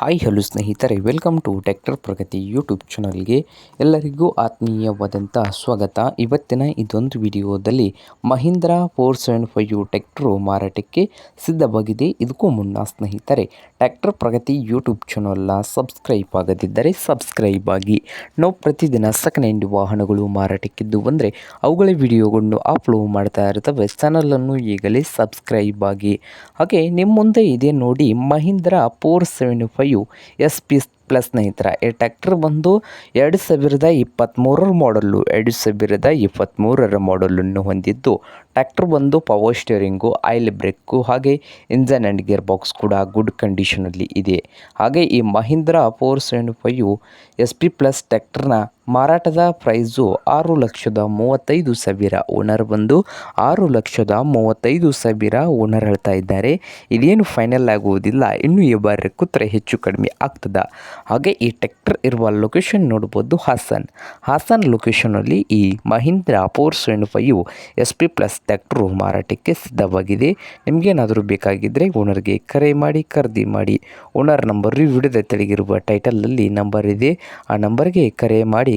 Hi hello ಸ್ನೇಹಿತರೆ. Welcome to tractor Pragati YouTube ಚಾನಲ್ಗೆ ಎಲ್ಲರಿಗೂ ಆತ್ಮೀಯವಾದಂಥ ಸ್ವಾಗತ. ಇವತ್ತಿನ ಇದೊಂದು ವಿಡಿಯೋದಲ್ಲಿ Mahindra four seven five tractor ಮಾರಾಟಕ್ಕೆ ಸಿದ್ಧವಾಗಿದೆ. ಇದಕ್ಕೂ ಮುನ್ನ, ಸ್ನೇಹಿತರೆ ಟ್ಯಾಕ್ಟರ್ ಪ್ರಗತಿ ಯೂಟ್ಯೂಬ್ ಚಾನಲ್ನ ಸಬ್ಸ್ಕ್ರೈಬ್ ಆಗದಿದ್ದರೆ ಸಬ್ಸ್ಕ್ರೈಬ್ ಆಗಿ. ನಾವು ಪ್ರತಿದಿನ ಸೆಕೆಂಡ್ ವಾಹನಗಳು ಮಾರಾಟಕ್ಕಿದ್ದು ಬಂದರೆ, ಅವುಗಳ ವಿಡಿಯೋಗಳನ್ನು ಅಪ್ಲೋಡ್ ಮಾಡ್ತಾ ಇರ್ತವೆ. ಚಾನಲನ್ನು ಈಗಲೇ ಸಬ್ಸ್ಕ್ರೈಬ್ ಆಗಿ. ಹಾಗೆ ನಿಮ್ಮ ಮುಂದೆ ಇದೆ ನೋಡಿ Mahindra four seven five S P plus ಸ್ನೇಹಿತರ, ಈ ಟ್ಯಾಕ್ಟರ್ ಬಂದು ಎರಡು ಸಾವಿರದ ಇಪ್ಪತ್ತ್ಮೂರರ ಮಾಡಲ್ಲು ಎರಡು ಸಾವಿರದ ಇಪ್ಪತ್ತ್ಮೂರರ ಮಾಡಲನ್ನು ಹೊಂದಿದ್ದು ಟ್ಯಾಕ್ಟರ್ ಬಂದು ಪವರ್ ಸ್ಟೇರಿಂಗು ಆಯಿಲ್ ಬ್ರೇಕು ಹಾಗೆ ಇಂಜನ್ ಆ್ಯಂಡ್ ಗೇರ್ ಬಾಕ್ಸ್ ಕೂಡ ಗುಡ್ ಕಂಡೀಷನಲ್ಲಿ ಇದೆ. ಹಾಗೆ ಈ Mahindra four seven five S P plus ಟ್ಯಾಕ್ಟರ್ನ ಮಾರಾಟದ ಪ್ರೈಸು ಆರು ಲಕ್ಷದ ಮೂವತ್ತೈದು ಸಾವಿರ ಓನರ್ ಬಂದು ಆರು ಲಕ್ಷದ ಮೂವತ್ತೈದು ಸಾವಿರ ಓನರ್ ಹೇಳ್ತಾ ಇದ್ದಾರೆ. ಇದೇನು ಫೈನಲ್ ಆಗುವುದಿಲ್ಲ, ಇನ್ನು ಈ ಬಾರಿ ಕೂತ್ರೆ ಹೆಚ್ಚು ಕಡಿಮೆ ಆಗ್ತದ. ಹಾಗೆ ಈ ಟ್ರ್ಯಾಕ್ಟರ್ ಇರುವ ಲೊಕೇಶನ್ ನೋಡ್ಬೋದು ಹಾಸನ್. ಹಾಸನ್ ಲೊಕೇಶನಲ್ಲಿ ಈ Mahindra four seven five S P plus tractor ಮಾರಾಟಕ್ಕೆ ಸಿದ್ಧವಾಗಿದೆ. ನಿಮಗೇನಾದರೂ ಬೇಕಾಗಿದ್ದರೆ ಓನರ್ಗೆ ಕರೆ ಮಾಡಿ, ಖರೀದಿ ಮಾಡಿ. ಓನರ್ ನಂಬರ್ ವಿಡಿಯೋದ ತೆಳಗಿರುವ ಟೈಟಲಲ್ಲಿ ನಂಬರ್ ಇದೆ. ಆ ನಂಬರ್ಗೆ ಕರೆ ಮಾಡಿ